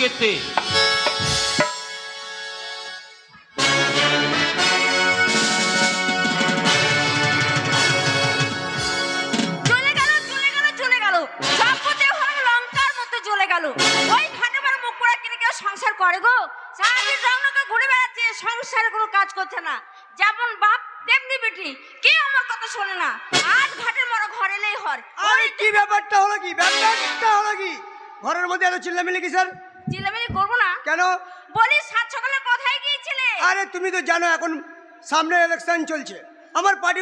কেতে চলে গেল চলে গেল চলে গেল। সম্পত্তি হল লঙ্কার মতো চলে গেল। ওই ঘাটে মারা মুখ পোড়া কিনে কেউ সংসার করে গো? সারাদিন রংনকে ঘুরে বেড়াচ্ছে সংসারে কোনো কাজ করছে না। যেমন বাপ তেমনি বেটি। কেউ আমার কথা শোনে না। আজ ঘাটের মরা ঘরে এলেই হর আরে কি ব্যাপারটা হলো কি? ব্যাপারটা হলো কি? ঘরের মধ্যে এত চিল্লামিল্লি কি স্যার চিল্লামিলি করব না? কেন? বলি সাত সকালে কোথায় গিয়েছিলে। আরে তুমি তো জানো এখন সামনে ইলেকশন চলছে। আমার পার্টি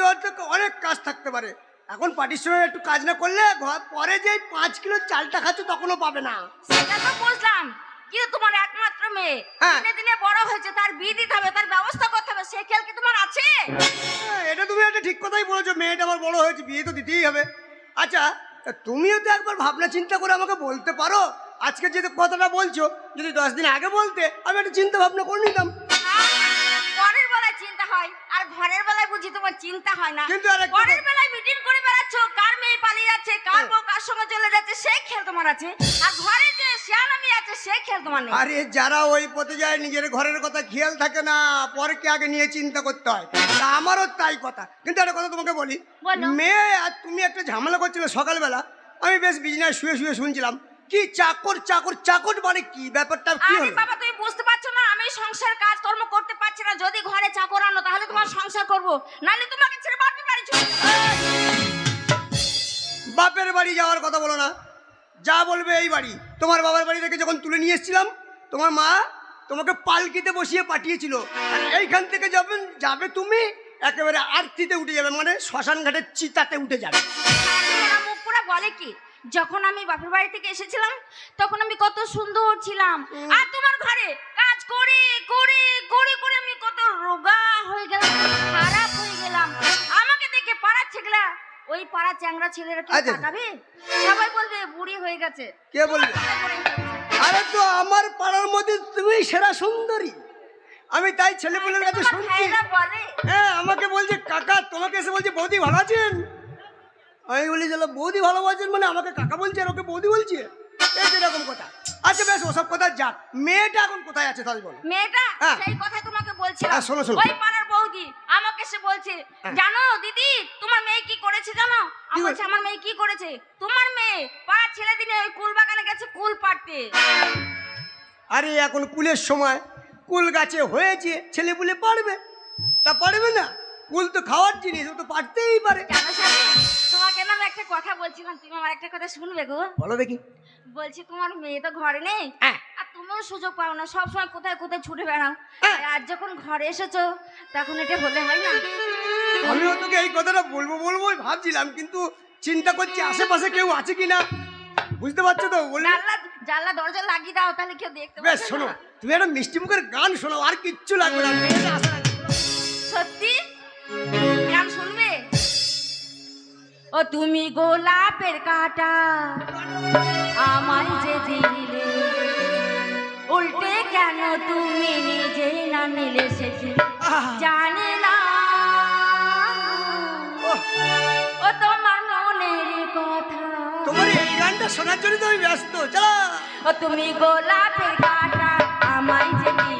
অনেক কাজ থাকতে পারে। এখন পার্টির সঙ্গে একটু কাজ না করলে ঘর- পরে যে পাঁচ কিলো চালটা খাচ্ছ তখনও পাবে না। সেটা তো বুঝলাম। কিন্তু তোমার একমাত্র মেয়ে। হ্যাঁ। দিনে দিনে বড় হয়েছে তার বিয়ে দিতে হবে তার ব্যবস্থা করতে হবে সে খেয়াল কি তোমার আছে? হ্যাঁ, এটা তুমি একটা ঠিক কথাই বলেছ মেয়েটা আমার বড় হয়েছে বিয়ে তো দিতেই হবে। আচ্ছা তুমিও তো একবার ভাবনা চিন্তা করে আমাকে বলতে পারো। আজকে যে কথাটা বলছো যদি দশ দিন আগে বলতে আমি একটা চিন্তা ভাবনা করে নিতাম। পরের বেলায় চিন্তা হয় আর ঘরের বেলায় বুঝি তোমার চিন্তা হয় না। কিন্তু কথা- বেলায় মিটিং করে বেড়াচ্ছ কার মেয়ে পালিয়ে যাচ্ছে কার বউ কার সঙ্গে চলে যাচ্ছে সেই তোমার আছে। আর ঘরে যে শিয়ালামি আছে সেই খেয়াল তোমার নেই। আরে যারা ওই পথে যায় নিজের ঘরের কথা খেয়াল থাকে না আগে নিয়ে চিন্তা করতে হয়। তা আমারও তাই কথা। কিন্তু একটা কথা তোমাকে বলি বলো। মেয়ে আর তুমি একটা ঝামেলা করছিলে সকালবেলা। আমি বেশ বিজনেস শুয়ে শুয়ে শুনছিলাম। কি চাকর চাকর চাকর মানে কি? ব্যাপারটা কি আরে হলো? বাবা তুমি বুঝতে পারছ না? আমি সংসার কাজ কর্ম করতে পারছি না। যদি ঘরে চাকর আনো তাহলে তোমার সংসার করব। নাহলে তোমাকে ছেড়ে বাপের বাড়ি চলে। বাপের বাড়ি যাওয়ার কথা বলো না। যা বলবে এই বাড়ি। তোমার বাবার বাড়ি থেকে যখন তুলে নিয়ে এসেছিলাম তোমার মা তোমাকে পালকিতে বসিয়ে পাঠিয়েছিল। আর এইখান থেকে যাবেন যাবে তুমি একেবারে আরতিতে উঠে যাবে। মানে শ্মশান ঘাটের চিতাতে উঠে যাবে। মুখ পুরা বলে কি? যখন আমি বাপের বাড়ি থেকে এসেছিলাম তখন আমি কত সুন্দর ছিলাম। আর তোমার ঘরে কাজ করে করে করে করে আমি কত রোগা হয়ে গেলাম খারাপ হয়ে গেলাম। আমাকে দেখে পাড়ার ছেলেরা ওই পাড়া চ্যাংড়া ছেলেরা কি আচ্ছা। তাকাবে সবাই বলবে বুড়ি হয়ে গেছে। কে বলবে? আরে তো আমার পাড়ার মধ্যে তুমি সেরা সুন্দরী। আমি তাই ছেলেপুলের কাছে শুনছি। হ্যাঁ আমাকে বলছে কাকা তোমাকে এসে বলছে বৌদি ভালো আছেন? আমি বলি চলো বৌদি ভালো আছেন মানে আমাকে কাকা বলছে আর ওকে বৌদি বলছে? এরকম কথা। আচ্ছা বেশ ওসব কথা যাক। মেয়েটা এখন কোথায় আছে তাহলে বলো। মেয়েটা? হ্যাঁ। সেই কথা তোমাকে বলছিলাম। হ্যাঁ, শোনো, শোনো। ওই পাড়ার বৌদি আমাকে সে বলছে হ্যাঁ। জানো দিদি তোমার মেয়ে কি করেছে জানো? আমি বলছি আমার মেয়ে কি করেছে? তোমার মেয়ে পাড়ার ছেলে দিনে ওই কুল বাগানে গেছে কুল পাড়তে। আরে এখন কুলের সময়। কুল গাছে হয়েছে ছেলে পুলে পারবে তা পারবে না? কুল তো খাওয়ার জিনিস ও তো পারতেই পারে। জানো তোমাকে না একটা কথা বলছিলাম তুমি আমার একটা কথা শুনবে গো। বলো দেখি। বলছি তোমার মেয়ে তো ঘরে নেই। হ্যাঁ। আর তুমিও সুযোগ পাও না সবসময় কোথায় কোথায় ছুটে বেড়াও। হ্যাঁ। আর যখন ঘরে এসেছ তখন এটা হলে হয় না? আমিও তোকে এই কথাটা বলব বলব ভাবছিলাম কিন্তু চিন্তা করছি আশেপাশে কেউ আছে কি না বুঝতে পারছ তো? জানলা জানলা দরজা লাগিয়ে দাও তাহলে কেউ দেখতে বেশ শোনো তুমি একটা মিষ্টি মুখের গান শোনাও আর কিচ্ছু লাগবে না। সত্যি? ও তুমি গোলাপের কাটা আমায় যে দিলে উল্টে কেন তুমি নিজে না নিলে সেটি জানি না। ও তোমার মনের কথা। তোমার এই গানটা শোনার জন্য তো আমি ব্যস্ত চলো। ও তুমি গোলাপের কাটা আমায় যে দিলে